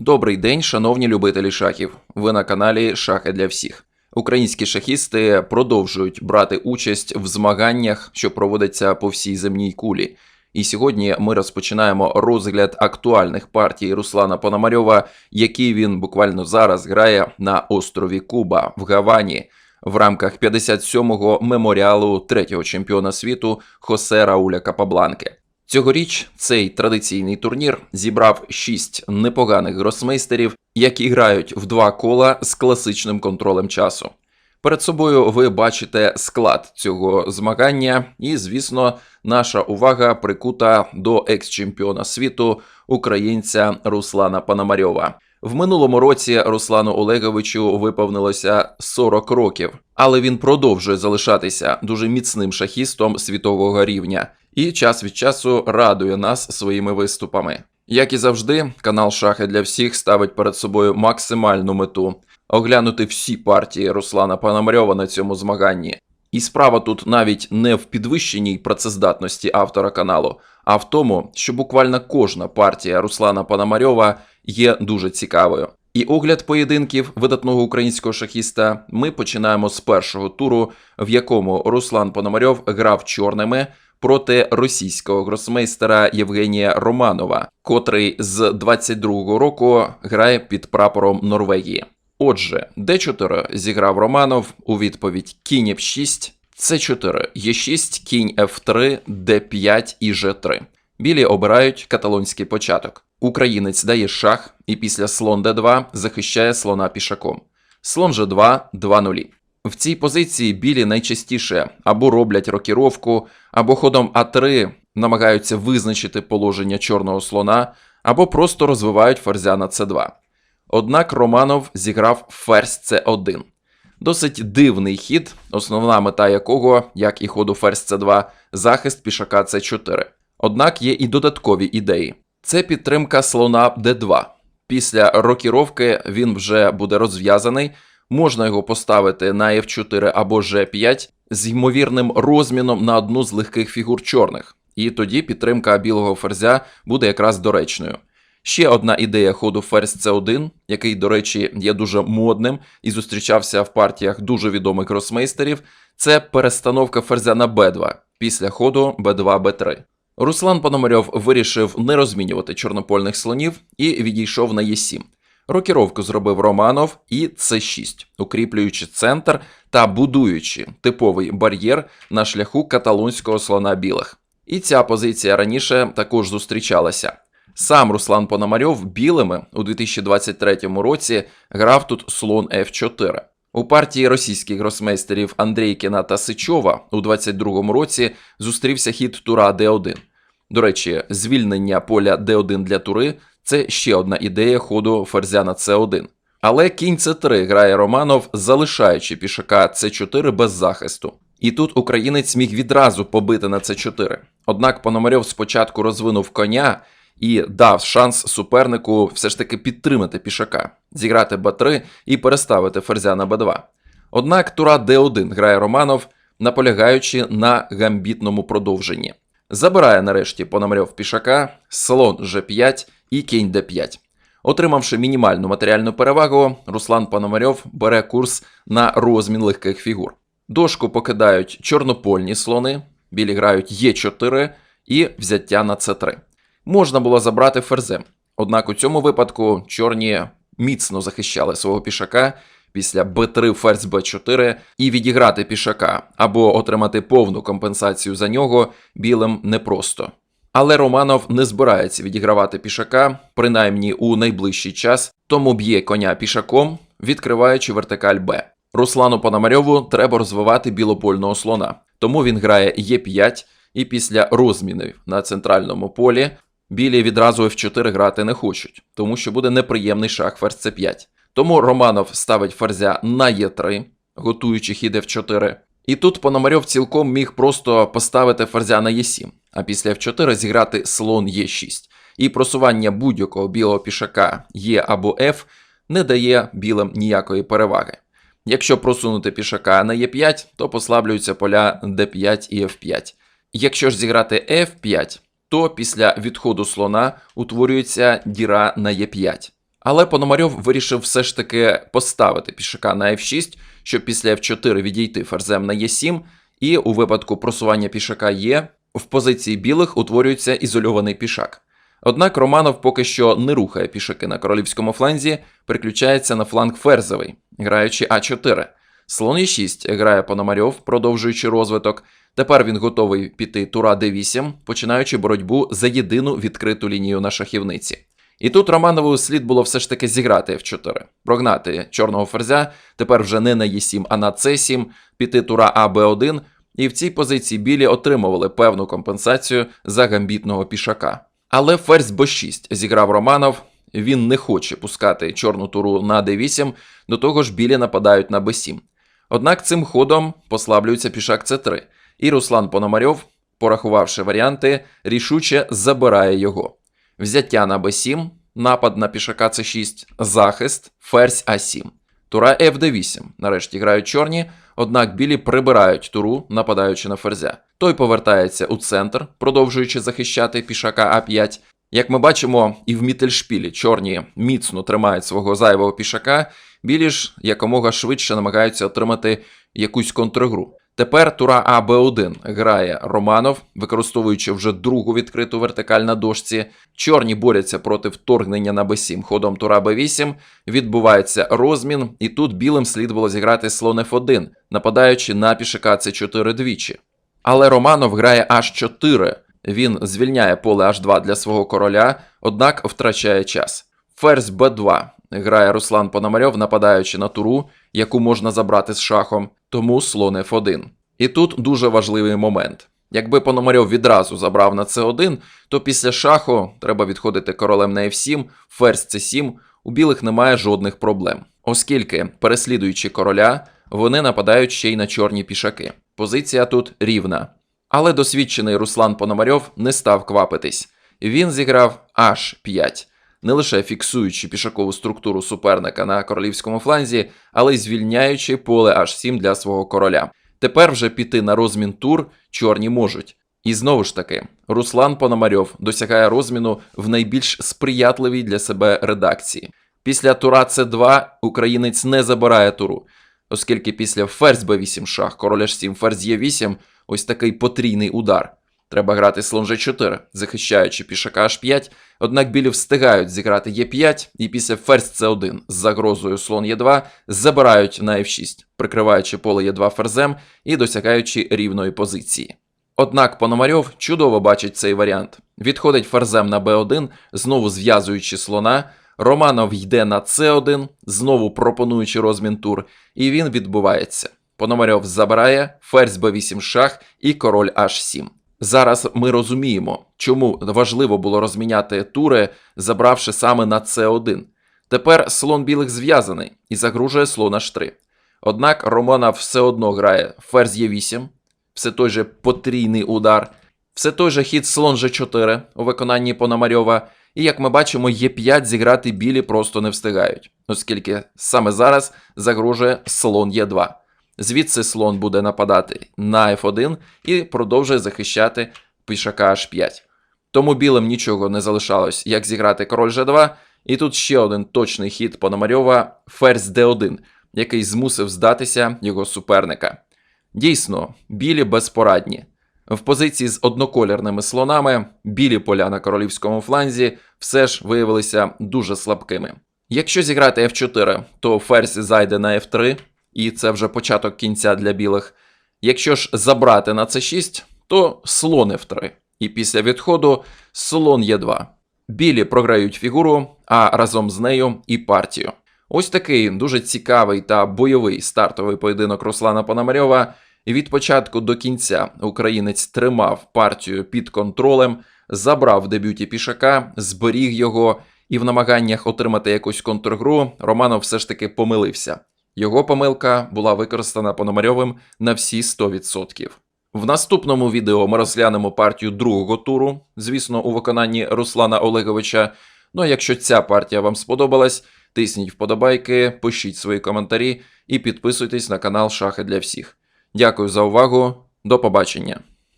Добрий день, шановні любителі шахів. Ви на каналі Шахи для всіх. Українські шахісти продовжують брати участь в змаганнях, що проводяться по всій земній кулі. І сьогодні ми розпочинаємо розгляд актуальних партій Руслана Пономарьова, які він буквально зараз грає на острові Куба в Гавані в рамках 57-го меморіалу третього чемпіона світу Хосе Рауля Капабланки. Цьогоріч цей традиційний турнір зібрав шість непоганих гросмейстерів, які грають в два кола з класичним контролем часу. Перед собою ви бачите склад цього змагання, і, звісно, наша увага прикута до екс-чемпіона світу українця Руслана Пономарьова. В минулому році Руслану Олеговичу виповнилося 40 років, але він продовжує залишатися дуже міцним шахістом світового рівня і час від часу радує нас своїми виступами. Як і завжди, канал Шахи для всіх ставить перед собою максимальну мету оглянути всі партії Руслана Пономарьова на цьому змаганні. І справа тут навіть не в підвищеній працездатності автора каналу, а в тому, що буквально кожна партія Руслана Пономарьова є дуже цікавою. І огляд поєдинків видатного українського шахіста ми починаємо з першого туру, в якому Руслан Пономарьов грав чорними проти російського гросмейстера Євгенія Романова, котрий з 22-го року грає під прапором Норвегії. Отже, d4 зіграв Романов у відповідь кінь f6, c4, e6, кінь f3, d5 і g3. Білі обирають каталонський початок. Українець дає шах і після слон d2 захищає слона пішаком. Слон g2 2-0. В цій позиції білі найчастіше або роблять рокіровку, або ходом А3 намагаються визначити положення чорного слона, або просто розвивають ферзя на С2. Однак Романов зіграв ферзь С1. Досить дивний хід, основна мета якого, як і ходу ферзь С2, захист пішака С4. Однак є і додаткові ідеї. Це підтримка слона Д2. Після рокіровки він вже буде розв'язаний, можна його поставити на F4 або G5 з ймовірним розміном на одну з легких фігур чорних, і тоді підтримка білого ферзя буде якраз доречною. Ще одна ідея ходу ферзь С1, який, до речі, є дуже модним і зустрічався в партіях дуже відомих гросмейстерів, це перестановка ферзя на Б2 після ходу Б2 Б3. Руслан Пономарьов вирішив не розмінювати чорнопольних слонів і відійшов на Е7. Рокіровку зробив Романов і С6, укріплюючи центр та будуючи типовий бар'єр на шляху каталонського слона білих. І ця позиція раніше також зустрічалася. Сам Руслан Пономарьов білими у 2023 році грав тут слон F4. У партії російських гросмейстерів Андрійкіна та Сичова у 2022 році зустрівся хід тура D1. До речі, звільнення поля D1 для тури це ще одна ідея ходу ферзя на С1. Але кінь С3 грає Романов, залишаючи пішака С4 без захисту. І тут українець міг відразу побити на С4. Однак Пономарьов спочатку розвинув коня і дав шанс супернику все ж таки підтримати пішака, зіграти Б3 і переставити ферзя на Б2. Однак тура Д1 грає Романов, наполягаючи на гамбітному продовженні. Забирає нарешті Пономарьов пішака, слон G5 і кінь d5. Отримавши мінімальну матеріальну перевагу, Руслан Пономарьов бере курс на розмін легких фігур. Дошку покидають чорнопольні слони, білі грають Е4 і взяття на С3. Можна було забрати ферзем, однак у цьому випадку чорні міцно захищали свого пішака після Б3 ферзь Б4 і відіграти пішака або отримати повну компенсацію за нього білим непросто. Але Романов не збирається відігравати пішака, принаймні у найближчий час, тому б'є коня пішаком, відкриваючи вертикаль Б. Руслану Пономарьову треба розвивати білопольного слона, тому він грає Е5 і після розмінів на центральному полі білі відразу F4 грати не хочуть, тому що буде неприємний шах ферзь C5. Тому Романов ставить ферзя на Е3, готуючи хід F4. І тут Пономарьов цілком міг просто поставити ферзя на Е7, а після F4 зіграти слон Е6. І просування будь-якого білого пішака Е або F не дає білим ніякої переваги. Якщо просунути пішака на Е5, то послаблюються поля d5 і f5. Якщо ж зіграти f5, то після відходу слона утворюється діра на Е5. Але Пономарьов вирішив все ж таки поставити пішака на F6, щоб після F4 відійти ферзем на E7, і у випадку просування пішака Е в позиції білих утворюється ізольований пішак. Однак Романов поки що не рухає пішаки на королівському фланзі, переключається на фланг ферзовий, граючи А4. Слон Е6 грає Пономарьов, продовжуючи розвиток. Тепер він готовий піти тура d8, починаючи боротьбу за єдину відкриту лінію на шахівниці. І тут Романову слід було все ж таки зіграти F4, прогнати чорного ферзя, тепер вже не на Е7, а на С7, піти тура А Б1, і в цій позиції білі отримували певну компенсацію за гамбітного пішака. Але ферзь Б6 зіграв Романов, він не хоче пускати чорну туру на d8, до того ж білі нападають на b7. Однак цим ходом послаблюється пішак c3, і Руслан Пономарьов, порахувавши варіанти, рішуче забирає його. Взяття на b7, напад на пішака c6, захист, ферзь а7. Тура F8. Нарешті грають чорні, однак білі прибирають туру, нападаючи на ферзя. Той повертається у центр, продовжуючи захищати пішака А5. Як ми бачимо, і в Мітельшпілі чорні міцно тримають свого зайвого пішака, білі ж якомога швидше намагаються отримати якусь контргру. Тепер тура А Б1 грає Романов, використовуючи вже другу відкриту вертикаль на дошці. Чорні борються проти вторгнення на Б7 ходом тура Б8. Відбувається розмін, і тут білим слід було зіграти слон F1, нападаючи на пішака С4 двічі. Але Романов грає H4. Він звільняє поле H2 для свого короля, однак втрачає час. Ферзь Б2 грає Руслан Пономарьов, нападаючи на туру, яку можна забрати з шахом, тому слон F1. І тут дуже важливий момент. Якби Пономарьов відразу забрав на С1, то після шаху треба відходити королем на F7, ферзь С7, у білих немає жодних проблем, оскільки, переслідуючи короля, вони нападають ще й на чорні пішаки. Позиція тут рівна. Але досвідчений Руслан Пономарьов не став квапитись. Він зіграв H5, не лише фіксуючи пішакову структуру суперника на королівському фланзі, але й звільняючи поле H7 для свого короля. Тепер вже піти на розмін тур чорні можуть. І знову ж таки, Руслан Пономарьов досягає розміну в найбільш сприятливій для себе редакції. Після тура С2 українець не забирає туру, оскільки після ферзь Б8 шах, король H7, ферзь Е8 ось такий потрійний удар. Треба грати слон G4, захищаючи пішака H5, однак білі встигають зіграти Е5 і після ферзь С1 з загрозою слон Е2 забирають на F6, прикриваючи поле Е2 ферзем і досягаючи рівної позиції. Однак Пономарьов чудово бачить цей варіант. Відходить ферзем на Б1, знову зв'язуючи слона. Романов йде на С1, знову пропонуючи розмін тур, і він відбувається. Пономарьов забирає, ферзь Б8 шах і король H7. Зараз ми розуміємо, чому важливо було розміняти тури, забравши саме на С1. Тепер слон білих зв'язаний і загружує слон H3. Однак Романов все одно грає ферзь Е8, все той же потрійний удар, все той же хід слон G4 у виконанні Пономарьова, і як ми бачимо, Е5 зіграти білі просто не встигають, оскільки саме зараз загрожує слон Е2. Звідси слон буде нападати на F1 і продовжує захищати пішака H5. Тому білим нічого не залишалось, як зіграти король G2, і тут ще один точний хід Пономарьова ферзь D1, який змусив здатися його суперника. Дійсно, білі безпорадні. В позиції з одноколірними слонами білі поля на королівському фланзі все ж виявилися дуже слабкими. Якщо зіграти F4, то ферзь зайде на F3, і це вже початок кінця для білих. Якщо ж забрати на c6, то слон F3. І після відходу слон Е2. Білі програють фігуру, а разом з нею і партію. Ось такий дуже цікавий та бойовий стартовий поєдинок Руслана Пономарьова. Від початку до кінця українець тримав партію під контролем, забрав в дебюті пішака, зберіг його, і в намаганнях отримати якусь контргру Романов все ж таки помилився. Його помилка була використана Пономарьовим на всі 100%. В наступному відео ми розглянемо партію другого туру, звісно, у виконанні Руслана Олеговича. Ну а якщо ця партія вам сподобалась, тисніть вподобайки, пишіть свої коментарі і підписуйтесь на канал Шахи для всіх. Дякую за увагу, до побачення!